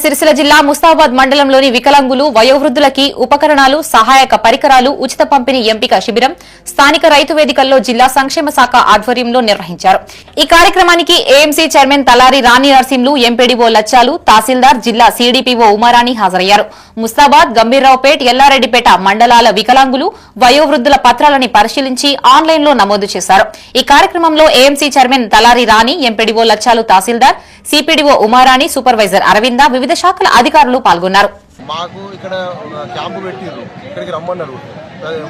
సిరిసిల్ల జిల్లా ముస్తాబాద్ మండలంలోని వికలాంగులు వయోవృద్ధులకి ఉపకరణాలు సహాయక పరికరాలు ఉచిత పంపిణీ ఎంపిక శిబిరం స్థానిక రైతు వేదికల్లో జిల్లా సంక్షేమ శాఖ ఆధ్వర్యంలో నిర్వహించారు. ఈ కార్యక్రమానికి AMC chairman Talari Rani Narsimlu MPDO Lachalu తహసీల్దార్ జిల్లా సీడీపీఓ ఉమారాణి హాజరయ్యారు. ముస్తాబాద్ గంభీర్రావుపేట్ ఎల్లారెడ్డిపేట మండలాల వికలాంగులు వయోవృద్ధుల పత్రాలని పరిశీలించి ఆన్లైన్లో నమోదు చేశారు. ఈ కార్యక్రమంలో AMC chairman Talari Rani MPDO Lachalu తహసీల్దార్ సిపిడిఓ ఉమారాణి సూపర్వైజర్ అరవింద వివిధ శాఖల అధికారులు పాల్గొన్నారు. మాకు ఇక్కడ క్యాంపు పెట్టిర్రు. ఇక్కడికి రమ్మన్నారు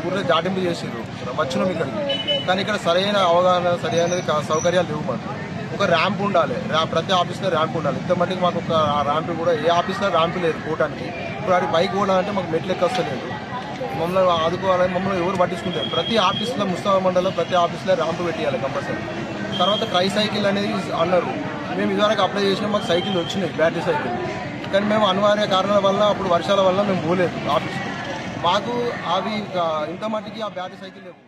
ఊర్లో దాటింపు చేసిర్రు. వచ్చినాం ఇక్కడికి. కానీ ఇక్కడ సరైన అవగాహన సరైన సౌకర్యాలు లేవు మాకు. ఒక ర్యాంప్ ఉండాలి. ప్రతి ఆఫీస్లో ర్యాంప్ ఉండాలి. ఇంత మట్టికి మాకు ఒక ర్యాంప్ కూడా ఏ ఆఫీస్లో ర్యాంప్ లేదు పోవడానికి ఇప్పుడు అది బైక్ పోవాలంటే మాకు మెట్లు ఎక్కస్తలేదు మమ్మల్ని ఆదుకోవాలని మమ్మల్ని ఎవరు పట్టించుకుంటారు? ప్రతి ఆఫీస్లో ముస్తాబా మండలం ప్రతి ఆఫీస్లో ర్యాంప్ పెట్టేయాలి కంపల్సరీ. తర్వాత ట్రై సైకిల్ అనేది అన్నారు. మేము ఇదివరకు అప్లై చేసినా మాకు సైకిల్ వచ్చినాయి బ్యాటరీ సైకిల్ కానీ మేము అనివార్య కారణాల వల్ల అప్పుడు వర్షాల వల్ల మేము పోలేదు ఆఫీస్. మాకు అవి ఇంత మట్టికి ఆ బ్యాటరీ సైకిల్ లేవు.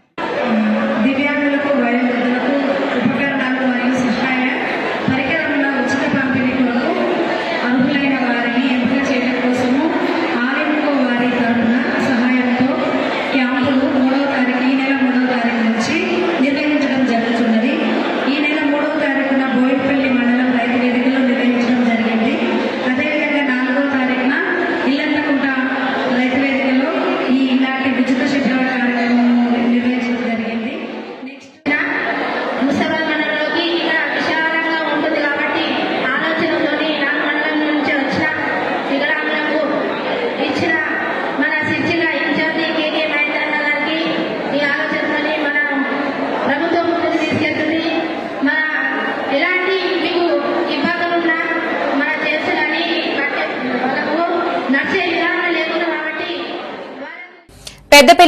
ముసలి మండలంలోకి ఇంకా విశాలంగా ఉంటుంది కాబట్టి ఆలోచనతోని నాకు మండలం నుంచి వచ్చిన వికలాంగులకు ఇచ్చిన మన సిరిసిల్ల ఇన్ఛార్జి కేకే మహేంద్రన్న గారికి ఈ ఆలోచనతోని మన ప్రభుత్వం ముందుకు తీసుకెళ్తుంది. మన ఎలాంటి మీకు ఇబ్బందులున్నా మన చేస్తులని వాళ్ళకు నడిచే విధానం లేకుండా కాబట్టి వాళ్ళకు పెద్దపల్లి